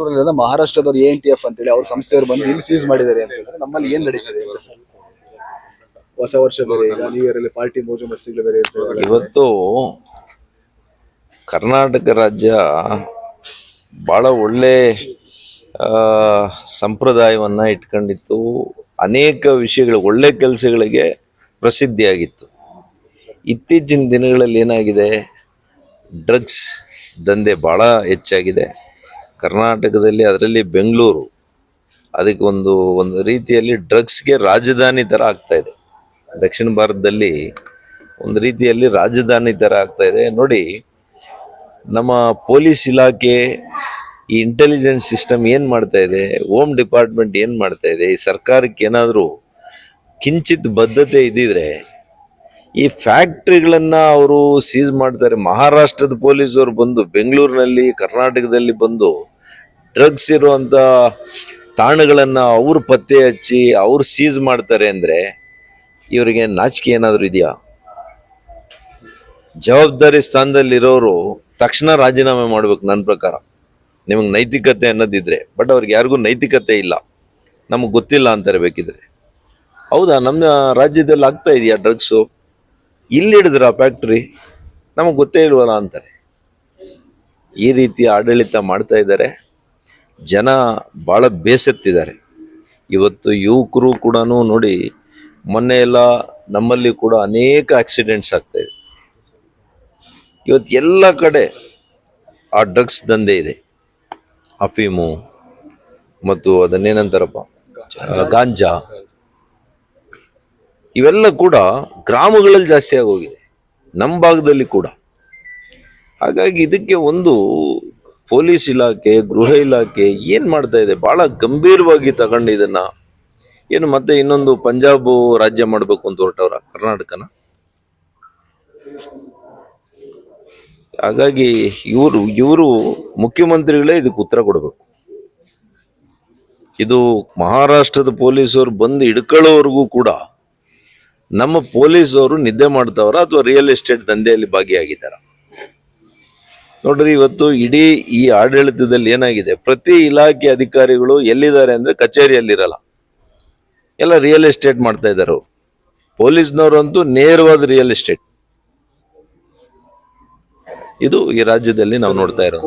ಬೆಂಗಳೂರಲ್ಲಿ ಮಹಾರಾಷ್ಟ್ರದವ್ರು A N T F ಅಂತೇಳಿ ಅವ್ರ ಸಂಸ್ಥೆಯವರು ಬಂದು ಇಲ್ಲಿ ಸೀಸ್ ಮಾಡಿದ್ದಾರೆ ಅಂತ ನಮ್ಮಲ್ಲಿ ಏನ್ ನಡೀತದೆ ಅಂತ ಹೊಸ ವರ್ಷ ಬೇರೆ ಇಯರ್ ಅಲ್ಲಿ ಪಾರ್ಟಿ ಮೋಜು ಮಸ್ತಿಗಳು ಬೇರೆ ಇವತ್ತು ಕರ್ನಾಟಕ ರಾಜ್ಯ ಬಹಳ ಒಳ್ಳೆ ಸಂಪ್ರದಾಯವನ್ನ ಇಟ್ಕೊಂಡಿತ್ತು. ಅನೇಕ ವಿಷಯಗಳು, ಒಳ್ಳೆ ಕೆಲಸಗಳಿಗೆ ಪ್ರಸಿದ್ಧಿಯಾಗಿತ್ತು. ಇತ್ತೀಚಿನ ದಿನಗಳಲ್ಲಿ ಏನಾಗಿದೆ? ಡ್ರಗ್ಸ್ ದಂಧೆ ಬಹಳ ಹೆಚ್ಚಾಗಿದೆ. ಕರ್ನಾಟಕದಲ್ಲಿ ಅದರಲ್ಲಿ ಬೆಂಗಳೂರು. ಅದಕ್ಕೆ ಒಂದು ಒಂದು ರೀತಿಯಲ್ಲಿ ಡ್ರಗ್ಸ್ಗೆ ರಾಜಧಾನಿ ಥರ ಆಗ್ತಾ ಇದೆ. ದಕ್ಷಿಣ ಭಾರತದಲ್ಲಿ ಒಂದು ರೀತಿಯಲ್ಲಿ ರಾಜಧಾನಿ ಥರ ಆಗ್ತಾ ಇದೆ. ನೋಡಿ, ನಮ್ಮ ಪೊಲೀಸ್ ಇಲಾಖೆ ಈ ಇಂಟೆಲಿಜೆನ್ಸ್ ಸಿಸ್ಟಮ್ ಏನು ಮಾಡ್ತಾ ಇದೆ ಹೋಮ್ ಡಿಪಾರ್ಟ್ಮೆಂಟ್ ಏನು ಮಾಡ್ತಾ ಇದೆ, ಈ ಸರ್ಕಾರಕ್ಕೆ ಏನಾದರೂ ಕಿಂಚಿತ್ ಬದ್ಧತೆ ಇದ್ದಿದ್ರೆ ಈ ಫ್ಯಾಕ್ಟ್ರಿಗಳನ್ನ ಅವರು ಸೀಸ್ ಮಾಡ್ತಾರೆ. ಮಹಾರಾಷ್ಟ್ರದ ಪೊಲೀಸರು ಬಂದು, ಬೆಂಗಳೂರಿನಲ್ಲಿ, ಕರ್ನಾಟಕದಲ್ಲಿ ಬಂದು ಡ್ರಗ್ಸ್ ಇರುವಂತ ತಾಣಗಳನ್ನ ಅವರು ಪತ್ತೆ ಹಚ್ಚಿ ಅವ್ರು ಸೀಸ್ ಮಾಡ್ತಾರೆ ಅಂದ್ರೆ ಇವರಿಗೆ ನಾಚಿಕೆ ಏನಾದರೂ ಇದೆಯಾ? ಜವಾಬ್ದಾರಿ ಸ್ಥಾನದಲ್ಲಿರೋರು ತಕ್ಷಣ ರಾಜೀನಾಮೆ ಮಾಡ್ಬೇಕು ನನ್ನ ಪ್ರಕಾರ. ನಿಮಗೆ ನೈತಿಕತೆ ಅನ್ನೋದಿದ್ರೆ. ಬಟ್ ಅವ್ರಿಗೆ ಯಾರಿಗೂ ನೈತಿಕತೆ ಇಲ್ಲ. ನಮಗೆ ಗೊತ್ತಿಲ್ಲ ಅಂತಾರೆ ಬೇಕಿದ್ರೆ. ಹೌದಾ? ನಮ್ಮ ರಾಜ್ಯದಲ್ಲಿ ಆಗ್ತಾ ಇದೆಯಾ ಡ್ರಗ್ಸು? ಇಲ್ಲಿ ಹಿಡಿದ್ರ ಫ್ಯಾಕ್ಟ್ರಿ ನಮಗೆ ಗೊತ್ತೇ ಇಲ್ವಲ್ಲ ಅಂತಾರೆ. ಈ ರೀತಿ ಆಡಳಿತ ಮಾಡ್ತಾ ಇದ್ದಾರೆ. ಜನ ಭಾಳ ಬೇಸತ್ತಿದ್ದಾರೆ. ಇವತ್ತು ಯುವಕರು ಕೂಡ ನೋಡಿ ಮೊನ್ನೆ ಎಲ್ಲ ನಮ್ಮಲ್ಲಿ ಕೂಡ ಅನೇಕ ಆಕ್ಸಿಡೆಂಟ್ಸ್ ಆಗ್ತಾ ಇದೆ. ಇವತ್ತು ಎಲ್ಲ ಕಡೆ ಆ ಡ್ರಗ್ಸ್ ದಂಧೆ ಇದೆ. ಅಫೀಮು ಮತ್ತು ಅದನ್ನೇನಂತಾರಪ್ಪ? ಗಾಂಜಾ. ಇವೆಲ್ಲ ಕೂಡ ಗ್ರಾಮಗಳಲ್ಲಿ ಜಾಸ್ತಿ ಆಗೋಗಿದೆ. ನಮ್ಮ ಭಾಗದಲ್ಲಿ ಕೂಡ. ಹಾಗಾಗಿ ಇದಕ್ಕೆ ಒಂದು ಪೊಲೀಸ್ ಇಲಾಖೆ, ಗೃಹ ಇಲಾಖೆ ಏನು ಮಾಡ್ತಾ ಇದೆ? ಬಹಳ ಗಂಭೀರವಾಗಿ ತಗೊಂಡು ಇದನ್ನ. ಏನು ಮತ್ತೆ ಇನ್ನೊಂದು ಪಂಜಾಬ್ ರಾಜ್ಯ ಮಾಡಬೇಕು ಅಂತ ಹೊರಟವ್ರ? ಕರ್ನಾಟಕನ? ಹಾಗಾಗಿ ಇವರು ಇವರು ಮುಖ್ಯಮಂತ್ರಿಗಳೇ ಇದಕ್ಕೆ ಉತ್ತರ ಕೊಡಬೇಕು. ಇದು ಮಹಾರಾಷ್ಟ್ರದ ಪೊಲೀಸರು ಬಂದು ಹಿಡ್ಕೊಳ್ಳೋವರೆಗೂ ಕೂಡ ನಮ್ಮ ಪೊಲೀಸ್ ಅವರು ನಿದ್ದೆ ಮಾಡ್ತಾವ್ರ ಅಥವಾ ರಿಯಲ್ ಎಸ್ಟೇಟ್ ದಂಧೆಯಲ್ಲಿ ಭಾಗಿಯಾಗಿದ್ದಾರ? ನೋಡ್ರಿ, ಇವತ್ತು ಇಡೀ ಈ ಆಡಳಿತದಲ್ಲಿ ಏನಾಗಿದೆ? ಪ್ರತಿ ಇಲಾಖೆ ಅಧಿಕಾರಿಗಳು ಎಲ್ಲಿದ್ದಾರೆ ಅಂದ್ರೆ ಕಚೇರಿಯಲ್ಲಿರಲ್ಲ. ಎಲ್ಲ ರಿಯಲ್ ಎಸ್ಟೇಟ್ ಮಾಡ್ತಾ ಇದ್ದಾರೆ ಪೊಲೀಸ್ನವರಂತೂ ನೇರವಾದ ರಿಯಲ್ ಎಸ್ಟೇಟ್ ಇದು ಈ ರಾಜ್ಯದಲ್ಲಿ ನಾವು ನೋಡ್ತಾ ಇರೋದು.